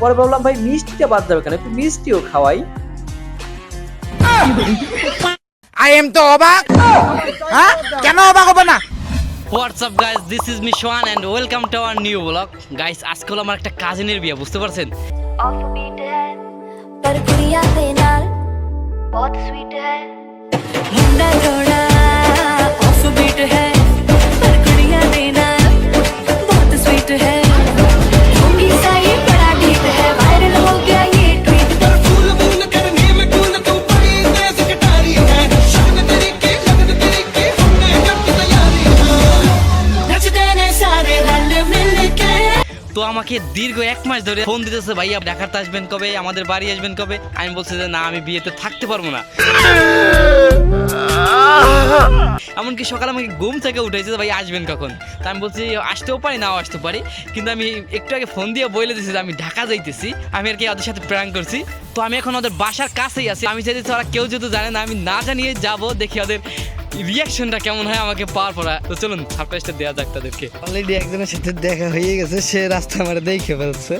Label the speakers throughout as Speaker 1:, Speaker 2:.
Speaker 1: পরে ভাবলাম ভাই মিষ্টিটা বাদ যাবে কেন একটু মিষ্টিও খাওয়াই
Speaker 2: আই এম তো অবাক হ্যাঁ কেন অবাক হবে না
Speaker 3: WhatsApp guys this is মিশওয়ান and welcome to our new blog guys আজকে হলো আমার একটা কাজিনের বিয়ে বুঝতে পারছেন
Speaker 4: ऑफबीट है पर कुड़िया दे नाल बहुत स्वीट है
Speaker 3: আমাকে দীর্ঘ এক মাস ধরে ফোন দিতেছে, ভাইয়া, ঢাকাতে আসবেন কবে? আমাদের বাড়ি আসবেন কবে? আমি বলছি যে, না, আমি বিয়েতে থাকতে পারব না। এমনকি সকালে আমাকে ঘুম থেকে উঠেছে ভাই, আসবেন কখন? তা আমি বলছি, আসতেও পারি, নাও আসতে পারি। কিন্তু আমি একটু আগে ফোন দিয়ে বলে দিয়েছি যে, আমি ঢাকা যাইতেছি, আমি আর কি ওদের সাথে প্র্যাঙ্ক করছি। তো আমি এখন ওদের বাসার কাছেই আছি। আমি চাইতেছি ওরা কেউ যেহেতু জানে না, আমি না জানিয়ে যাব, দেখি ওদের রিয়াকশনটা কেমন হয় আমাকে পর? তো চলুন সারপ্রাইজটা দেওয়া যাক তাদেরকে।
Speaker 5: অলরেডি একজনের সাথে দেখা হয়ে গেছে সে রাস্তা আমার দেখে ফেলছে।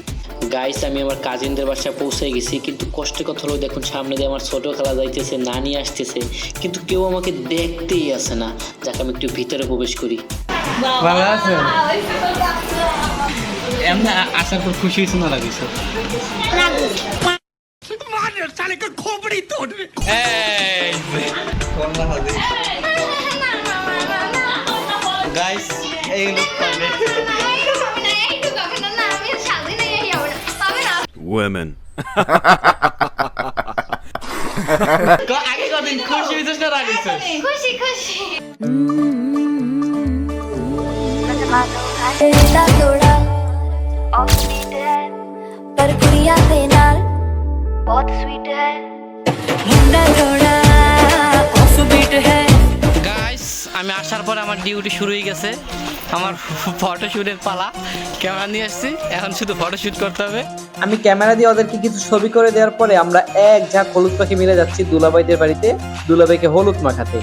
Speaker 6: গাইস আমি আমার কাজিনদের বাসায় পৌঁছে গেছি কিন্তু কষ্টের কথা হলো দেখুন সামনে দিয়ে আমার ছোট খেলা যাইতেছে নানি আসতেছে কিন্তু কেউ আমাকে দেখতেই আসে না। যাকে আমি একটু ভিতরে প্রবেশ করি।
Speaker 5: ভালো আছে
Speaker 3: এমনি আসার পর খুশি হয়েছে না লাগিয়েছে
Speaker 5: গাইস এই লোক পাবে
Speaker 7: women.
Speaker 3: আগে কদিন খুশি হয়েছিস না রাগিয়েছিস
Speaker 4: खुशी खुशी रिश्ता तोड़ा ऑफबीट है पर कुड़िया दे नाल बहुत स्वीट है मुंडा जोड़ा ऑफबीट है
Speaker 3: গাইস আমি আসার পর আমার ডিউটি শুরু হয়ে গেছে আমার ফটোশুটের পালা ক্যামেরা নিয়ে আসছি এখন শুধু ফটোশুট করতে হবে
Speaker 1: আমি ক্যামেরা দিয়ে ওদেরকে কিছু ছবি করে দেওয়ার পরে আমরা এক ঝাঁক হলুদ পাখি মিলে যাচ্ছি দুলাভাইদের বাড়িতে দুলাভাইকে হলুদ মাখাতে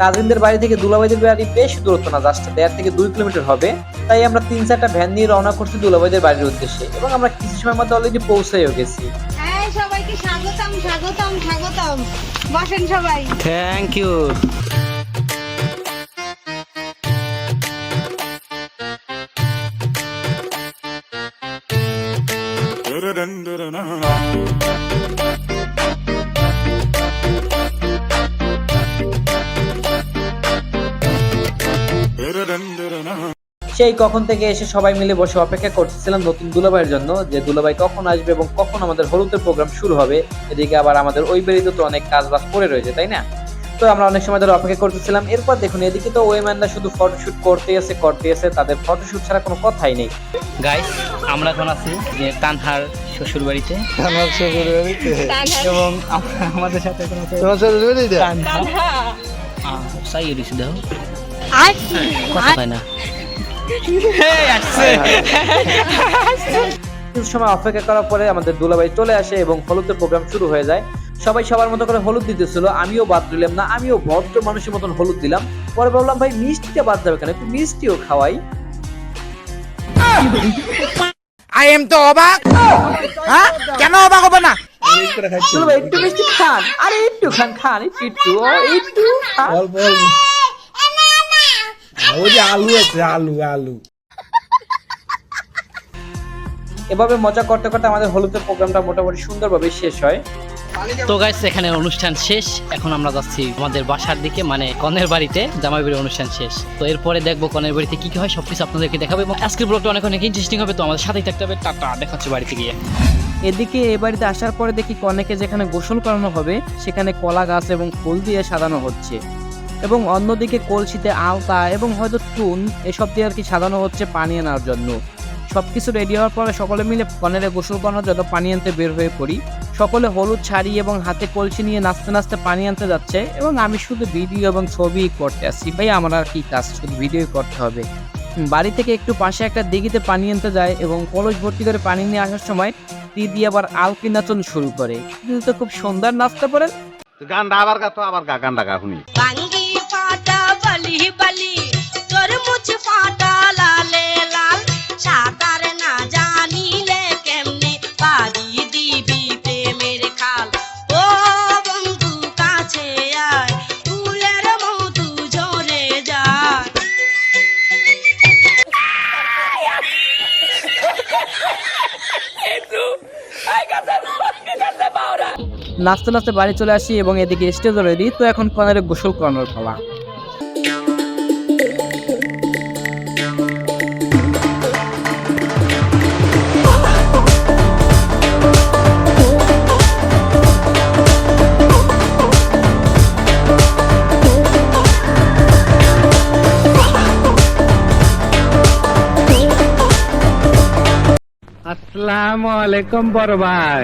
Speaker 1: কাজিনদের বাড়ি থেকে দুলাভাইদের বাড়ি বেশ দূরত্ব না জাস্ট দেড় থেকে দুই কিলোমিটার হবে তাই আমরা তিন চারটা ভ্যান নিয়ে রওনা করছি দুলাভাইদের বাড়ির উদ্দেশ্যে এবং আমরা কিছু সময় মধ্যে অলরেডি পৌঁছেও গেছি
Speaker 8: হ্যাঁ সবাইকে স্বাগতম স্বাগতম স্বাগতম। বসেন সবাই।
Speaker 3: থ্যাংক ইউ
Speaker 1: সেই কখন থেকে এসে সবাই মিলে বসে অপেক্ষা করতেছিলাম নতুন দুলাভাইয়ের জন্য যে দুলাভাই কখন আসবে এবং কখন আমাদের হলুদের প্রোগ্রাম শুরু হবে এদিকে আবার আমাদের ওই বেরিতে তো অনেক কাজ বাজ পড়ে রয়েছে তাই না? তো আমরা অনেক সময় ধরে অপেক্ষা করতেছিলাম এরপর দেখুন এদিকে তো ওয়েম্যানরা শুধু ফটোশুট করতে আছে করতে আছে তাদের ফটোশুট ছাড়া কোনো কথাই নেই।
Speaker 3: গাইস আমরা এখন আছি যে তানহার শ্বশুর বাড়িতে।
Speaker 5: আমার শ্বশুর বাড়িতে?
Speaker 3: এবং আমাদের সাথে এখন আছে
Speaker 5: তোমার শ্বশুর বাড়িতে?
Speaker 3: সাই দিছি দেখো কথা হয় না।
Speaker 1: কিছু সময় অপেক্ষা করার পরে আমাদের দুলাভাই চলে আসে এবং হলুদের প্রোগ্রাম শুরু হয়ে যায়। সবাই সবার মতো করে হলুদ দিতেছিল আমিও বাদ দিলাম না আমিও ভদ্র মানুষের মতন হলুদ দিলাম। পরে ভাবলাম ভাই মিষ্টিটা বাদ যাবে কেন? একটু মিষ্টিও খাওয়াই।
Speaker 2: আই এম তো অবাক। হ্যাঁ? কেন অবাক হবে না?
Speaker 1: দুলাভাই একটু মিষ্টি খান। আরে একটু খান খান একটু একটু খান।
Speaker 5: অল্প অল্প। ওই যে আলু আছে আলু আলু।
Speaker 1: এভাবে মজা করতে করতে আমাদের হলুদের প্রোগ্রামটা মোটামুটি সুন্দরভাবে শেষ হয়।
Speaker 3: তো গাইস এখানে অনুষ্ঠান শেষ। এখন আমরা যাচ্ছি আমাদের বাসার দিকে মানে কনের বাড়িতে জামাই বাড়ির অনুষ্ঠান শেষ। তো এরপরে দেখব কনের বাড়িতে কি কি হয় সবকিছু আপনাদেরকে দেখাবো এবং আজকের ব্লগটা অনেক অনেক ইন্টারেস্টিং হবে তো আমাদের সাথেই থাকতে হবে। টাটা দেখাচ্ছি বাড়িতে গিয়ে।
Speaker 9: এদিকে এ বাড়িতে আসার পরে দেখি কনেকে যেখানে গোসল করানো হবে সেখানে কলা গাছ এবং ফুল দিয়ে সাজানো হচ্ছে। এবং অন্যদিকে কলসিতে আলতা এবং হয়তো টুন এসব দিয়ে আর কি সাজানো হচ্ছে পানি আনার জন্য। সবকিছু রেডি হওয়ার পরে সকলে মিলে কনের গোসল করানোর জন্য পানি আনতে বের হয়ে পড়ি। সকলে হলুদ শাড়ি এবং হাতে কলসি নিয়ে নাচতে নাচতে পানি আনতে যাচ্ছে এবং আমি শুধু ভিডিও এবং ছবি করতে আসছি। ভাই আমার আর কি কাজ? শুধু ভিডিও করতে হবে। বাড়ি থেকে একটু পাশে একটা দিঘিতে পানি আনতে যায় এবং কলস ভর্তি করে পানি নিয়ে আসার সময় দিদি আবার আলপি নাচন শুরু করে। দিদি তো খুব সুন্দর নাচতে পারেন।
Speaker 7: গানটা আবার গা তো আবার গা গানটা গা শুনি।
Speaker 9: নাচতে নাচতে বাড়ি চলে আসি এবং এদিকে স্টেজ রেডি তো এখন কনের গোসল করানোর পালা।
Speaker 5: আসসালামু আলাইকুম বড় ভাই।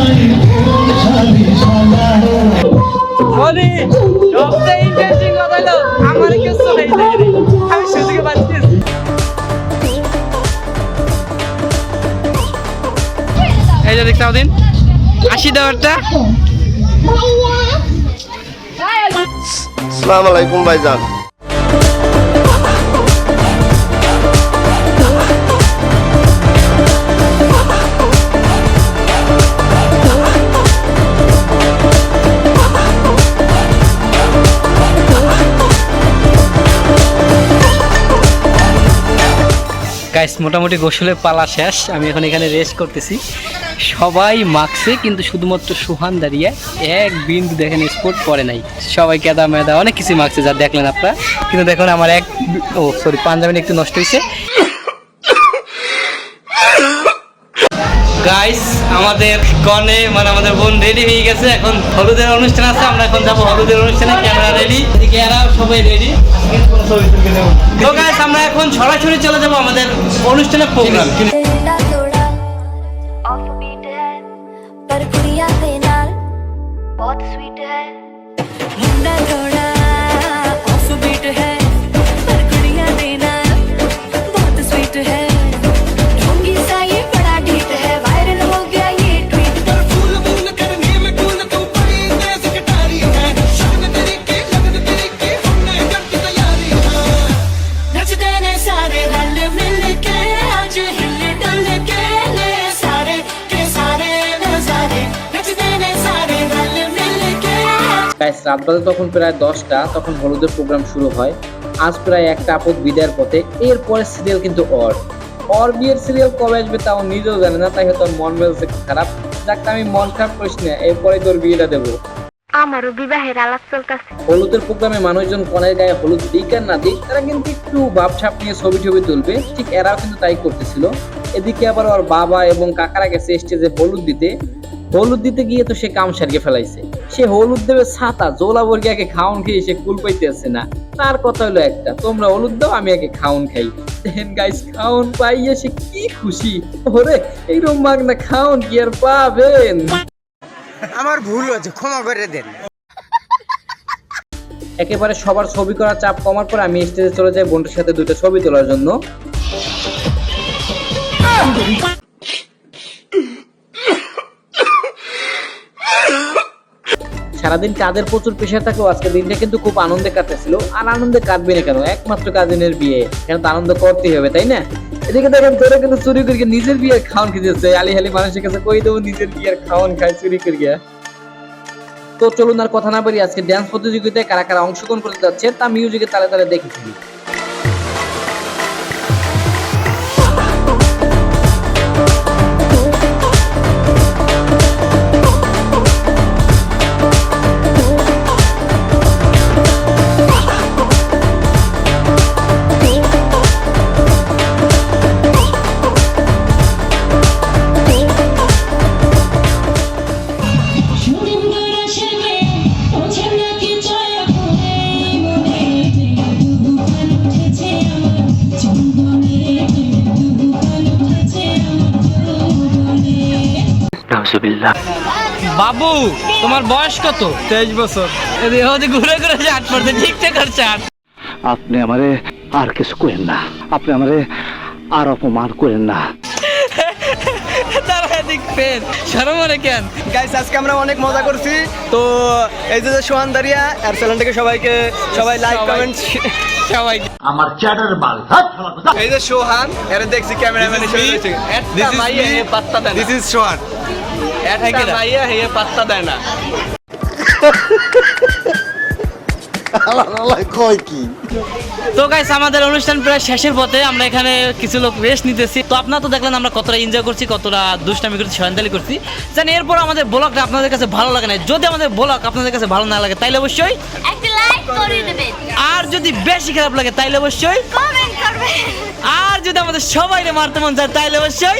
Speaker 3: দেওয়ারটা।
Speaker 7: সালাম আলাইকুম ভাইজান।
Speaker 3: গাইস মোটামুটি গোসলের পালা শেষ। আমি এখন এখানে রেস্ট করতেছি। সবাই মাখছে, কিন্তু শুধুমাত্র সুহান দাঁড়িয়ে এক বিন্দু দেখেন স্পোর্ট পরে নাই। সবাই কেদা মেদা, অনেক কিছু মাখছে, যা দেখলেন আপনারা। কিন্তু দেখুন, আমার এক ও সরি পাঞ্জাবিটা একটু নষ্ট হয়েছে গাইস আমাদের কনে মানে আমাদের বোন রেডি হয়ে গেছে, এখন হলুদের অনুষ্ঠান আছে, আমরা এখন যাব হলুদের অনুষ্ঠানে ক্যামেরা রেডি সবাই রেডি তো গাইস আমরা এখন সরাসরি চলে যাব আমাদের অনুষ্ঠানের প্রোগ্রাম
Speaker 4: स्वीट है
Speaker 1: রাত বাজে তখন প্রায় দশটা তখন হলুদের প্রোগ্রাম শুরু হয়। আজ প্রায় একটা আপদ বিদায়ের পথে। এরপরে সিরিয়াল কিন্তু অর। অর বিয়ের সিরিয়াল কবে আসবে তাও নিজেও জানে না তাই হয়তো মন মেলছে খারাপ। যাক আমি মন খারাপ করিস না এরপরে তোর বিয়েটা দেবো।
Speaker 4: আমারও বিবাহের আলাপ চলতেছে।
Speaker 1: হলুদের প্রোগ্রামে মানুষজন কনের গায়ে হলুদ দিক আর না দিক তারা কিন্তু একটু ভাবছাপ নিয়ে ছবি টবি তুলবে। ঠিক এরাও কিন্তু তাই করতেছিল। এদিকে আবার ওর বাবা এবং কাকারা গেছে স্টেজে হলুদ দিতে। হলুদ দিতে গিয়ে তো সে কাম সারিয়ে ফেলাইছে। সে হলুদ দেবে ছাতা জোলা বর্গিয়াকে খাওন খেয়ে সে কুল পাইতে আসে না। তার কথা হলো একটা তোমরা হলুদ দাও আমি একে খাওন খাই। দেন গাইস খাওন পাইয়ে সে কি খুশি? ওরে এইরকম মাগনা খাওন কি আর পাবেন?
Speaker 2: আমার ভুল হয়েছে ক্ষমা করে দেন।
Speaker 1: একেবারে সবার ছবি করার চাপ কমার পর আমি স্টেজে চলে যাই বোনটার সাথে দুটো ছবি তোলার জন্য। সারাদিন কাজের প্রচুর পেশা থাকলেও আজকে দিনটা কিন্তু খুব আনন্দে কাটতেছিল। আর আনন্দে কাটবে না কেন? একমাত্র কাজিনের বিয়ে। কেন তো আনন্দ করতেই হবে, তাই না? এদিকে দেখেন তোরা কিন্তু চুরি করিয়ে নিজের বিয়ে খাওয়ান খেতেছে। আলি হালি মানুষের কাছে কই দেবো, নিজের বিয়ের খাওয়ান খায়, চুরি করিয়া তো চলুন আর কথা না বলি আজকে ড্যান্স প্রতিযোগিতায় কারা কারা অংশগ্রহণ করতে যাচ্ছে, তা মিউজিকের তালে তালে দেখেছি
Speaker 3: বাবু তোমার বয়স কত? তেইশ বছর। ওদের ঘুরে ঘুরে চাট পড়তে ঠিকঠাক আর চাট।
Speaker 10: আপনি আমারে আর কিছু করেন না। আপনি আমারে আর অপমান করেন না।
Speaker 3: ফের। সরম কেন?
Speaker 10: গাইস আজকে আমরা অনেক মজা করছি। তো এই যে যে সোহান দারিয়া আর সবাইকে সবাই লাইক
Speaker 3: সবাই-
Speaker 10: কমেন্ট
Speaker 3: সবাই
Speaker 10: এই যে সোহান এর দেখছি ক্যামেরাম্যান হিসেবে দিস ইজ সোহান। মাইয়া হে পাত্তা দেয় না।
Speaker 3: তো গাইস আমাদের অনুষ্ঠান প্রায় শেষের পথে আমরা এখানে কিছু লোক রেস্ট নিতেছি। তো আপনারা তো দেখলেন আমরা কতটা এনজয় করছি কতটা দুষ্টামি করছি সয়ন্তালি করছি। জানি এরপর আমাদের ব্লগটা আপনাদের কাছে ভালো লাগে না যদি আমাদের ব্লগ আপনাদের কাছে ভালো না লাগে তাইলে অবশ্যই
Speaker 7: একটা লাইক করে দেবেন
Speaker 3: আর যদি বেশি খারাপ লাগে তাইলে অবশ্যই
Speaker 7: কমেন্ট করবেন।
Speaker 3: আর যদি আমাদের সবাই মারতে মন চায় তাইলে অবশ্যই